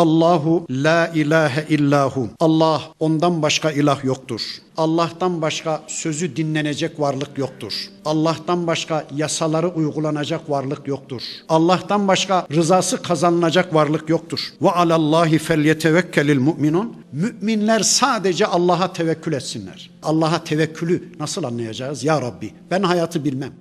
Allahu la ilahe illahu. Allah ondan başka ilah yoktur. Allah'tan başka sözü dinlenecek varlık yoktur. Allah'tan başka yasaları uygulanacak varlık yoktur. Allah'tan başka rızası kazanılacak varlık yoktur. Ve alallahi felyetevekkelil mu'minun. Müminler sadece Allah'a tevekkül etsinler. Allah'a tevekkülü nasıl anlayacağız? Ya Rabbi ben hayatı bilmem.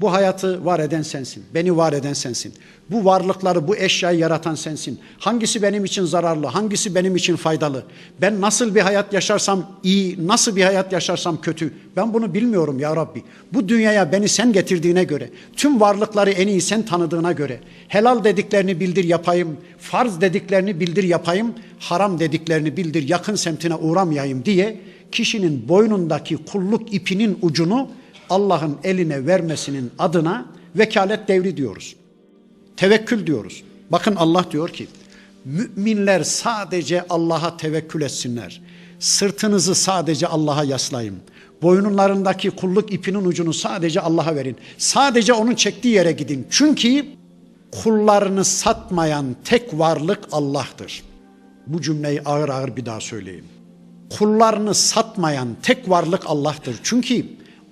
Bu hayatı var eden sensin. Beni var eden sensin. Bu varlıkları, bu eşyayı yaratan sensin. Hangisi benim için zararlı, hangisi benim için faydalı? Ben nasıl bir hayat yaşarsam iyi, nasıl bir hayat yaşarsam kötü? Ben bunu bilmiyorum ya Rabbi. Bu dünyaya beni sen getirdiğine göre, tüm varlıkları en iyi sen tanıdığına göre, helal dediklerini bildir yapayım, farz dediklerini bildir yapayım, haram dediklerini bildir yakın semtine uğramayayım diye kişinin boynundaki kulluk ipinin ucunu Allah'ın eline vermesinin adına vekalet devri diyoruz. Tevekkül diyoruz. Bakın Allah diyor ki müminler sadece Allah'a tevekkül etsinler. Sırtınızı sadece Allah'a yaslayın. Boynunlarındaki kulluk ipinin ucunu sadece Allah'a verin. Sadece onun çektiği yere gidin. Çünkü kullarını satmayan tek varlık Allah'tır. Bu cümleyi ağır ağır bir daha söyleyeyim. Kullarını satmayan tek varlık Allah'tır. Çünkü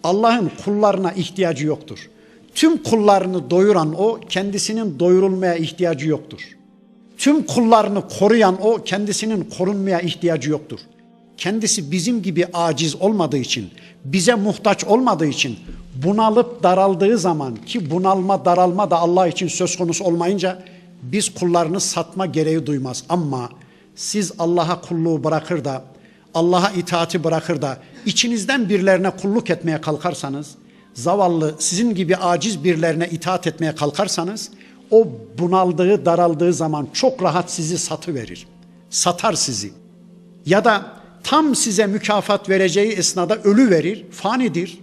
Allah'ın kullarına ihtiyacı yoktur. Tüm kullarını doyuran o, kendisinin doyurulmaya ihtiyacı yoktur. Tüm kullarını koruyan o, kendisinin korunmaya ihtiyacı yoktur. Kendisi bizim gibi aciz olmadığı için, bize muhtaç olmadığı için bunalıp daraldığı zaman ki bunalma daralma da Allah için söz konusu olmayınca biz kullarını satma gereği duymaz. Ama siz Allah'a kulluğu bırakır da Allah'a itaati bırakır da içinizden birilerine kulluk etmeye kalkarsanız, zavallı sizin gibi aciz birilerine itaat etmeye kalkarsanız, o bunaldığı, daraldığı zaman çok rahat sizi satı verir. Satar sizi. Ya da tam size mükafat vereceği esnada ölü verir, fanidir.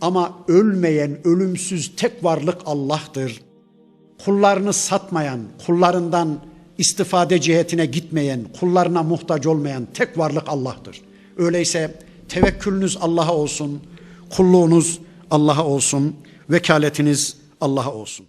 Ama ölmeyen, ölümsüz tek varlık Allah'tır. Kullarını satmayan, kullarından istifade cihetine gitmeyen, kullarına muhtaç olmayan tek varlık Allah'tır. Öyleyse tevekkülünüz Allah'a olsun, kulluğunuz Allah'a olsun, vekaletiniz Allah'a olsun.